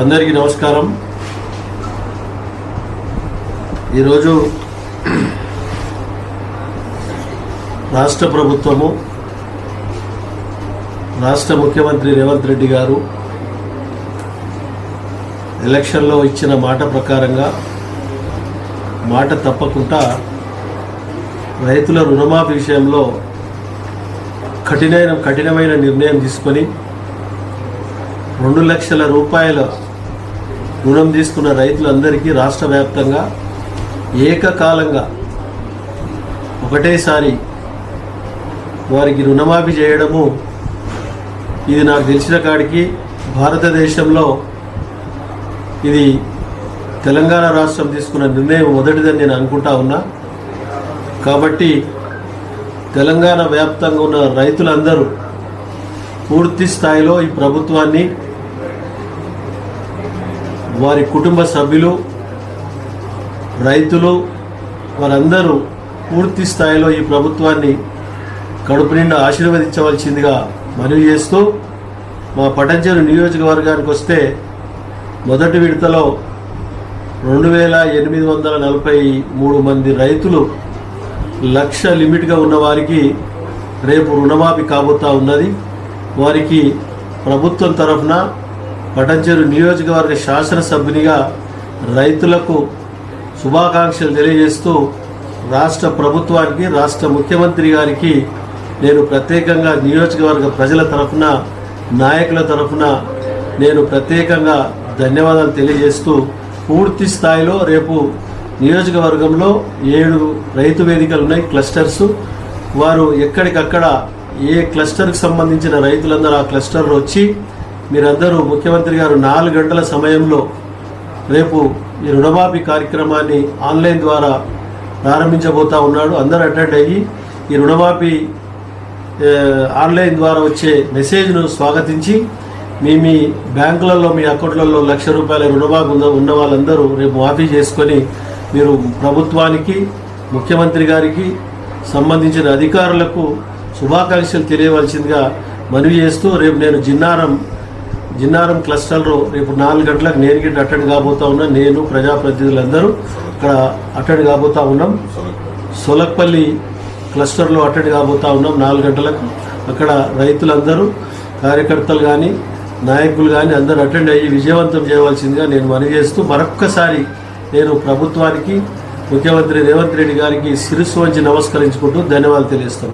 అందరికీ నమస్కారం. ఈరోజు రాష్ట్ర ప్రభుత్వము రాష్ట్ర ముఖ్యమంత్రి రేవంత్ రెడ్డి గారు ఎలక్షన్లో ఇచ్చిన మాట ప్రకారంగా మాట తప్పకుండా రైతుల రుణమాఫీ విషయంలో కఠినమైన కఠినమైన నిర్ణయం తీసుకొని రెండు లక్షల రూపాయల రుణం తీసుకున్న రైతులందరికీ రాష్ట్ర వ్యాప్తంగా ఏకకాలంగా ఒకటేసారి వారికి రుణమాఫీ చేయడము ఇది నాకు తెలిసిన కాడికి భారతదేశంలో ఇది తెలంగాణ రాష్ట్రం తీసుకున్న నిర్ణయం మొదటిదని నేను అనుకుంటా ఉన్నా. కాబట్టి తెలంగాణ వ్యాప్తంగా ఉన్న రైతులందరూ పూర్తి స్థాయిలో ఈ ప్రభుత్వాన్ని వారి కుటుంబ సభ్యులు రైతులు వారందరూ పూర్తి స్థాయిలో ఈ ప్రభుత్వాన్ని కడుపు నిండా ఆశీర్వదించవలసిందిగా మనవి చేస్తూ మా పటంచెరు నియోజకవర్గానికి వస్తే మొదటి విడతలో రెండు వేల ఎనిమిది వందల నలభై మూడు మంది రైతులు లక్ష లిమిట్గా ఉన్న వారికి రేపు రుణమాఫీ కాబోతా ఉన్నది. వారికి ప్రభుత్వం తరఫున పటంచెరు నియోజకవర్గ శాసనసభ్యునిగా రైతులకు శుభాకాంక్షలు తెలియజేస్తూ రాష్ట్ర ప్రభుత్వానికి రాష్ట్ర ముఖ్యమంత్రి గారికి నేను ప్రత్యేకంగా నియోజకవర్గ ప్రజల తరఫున నాయకుల తరఫున నేను ప్రత్యేకంగా ధన్యవాదాలు తెలియజేస్తూ పూర్తి స్థాయిలో రేపు నియోజకవర్గంలో ఏడు రైతు వేదికలు ఉన్నాయి క్లస్టర్స్. వారు ఎక్కడికక్కడ ఏ క్లస్టర్కి సంబంధించిన రైతులందరూ ఆ క్లస్టర్లో వచ్చి మీరందరూ ముఖ్యమంత్రి గారు నాలుగు గంటల సమయంలో రేపు ఈ రుణమాఫీ కార్యక్రమాన్ని ఆన్లైన్ ద్వారా ప్రారంభించబోతా ఉన్నాడు. అందరూ అటెండ్ అయ్యి ఈ రుణమాఫీ ఆన్లైన్ ద్వారా వచ్చే మెసేజ్ను స్వాగతించి మీ మీ బ్యాంకులలో మీ అకౌంట్లలో లక్ష రూపాయల రుణమాఫీ ఉన్న ఉన్న వాళ్ళందరూ రేపు మాఫీ చేసుకొని మీరు ప్రభుత్వానికి ముఖ్యమంత్రి గారికి సంబంధించిన అధికారులకు శుభాకాంక్షలు తెలియవలసిందిగా మనవి చేస్తూ రేపు నేను జిన్నారం జిన్నారం క్లస్టర్లో రేపు నాలుగు గంటలకు నేను గిట్ట అటెండ్ కాబోతా ఉన్నా నేను ప్రజాప్రతినిధులందరూ ఇక్కడ అటెండ్ కాబోతా ఉన్నాం. సొలక్పల్లి క్లస్టర్లో అటెండ్ కాబోతా ఉన్నాం నాలుగు గంటలకు. అక్కడ రైతులందరూ కార్యకర్తలు కానీ నాయకులు కానీ అందరూ అటెండ్ అయ్యి విజయవంతం చేయవలసిందిగా నేను మనవి చేస్తూ మరొక్కసారి నేను ప్రభుత్వానికి ముఖ్యమంత్రి రేవంత్ రెడ్డి గారికి శిరస్సు వంచి నమస్కరించుకుంటూ ధన్యవాదాలు తెలియజేస్తాను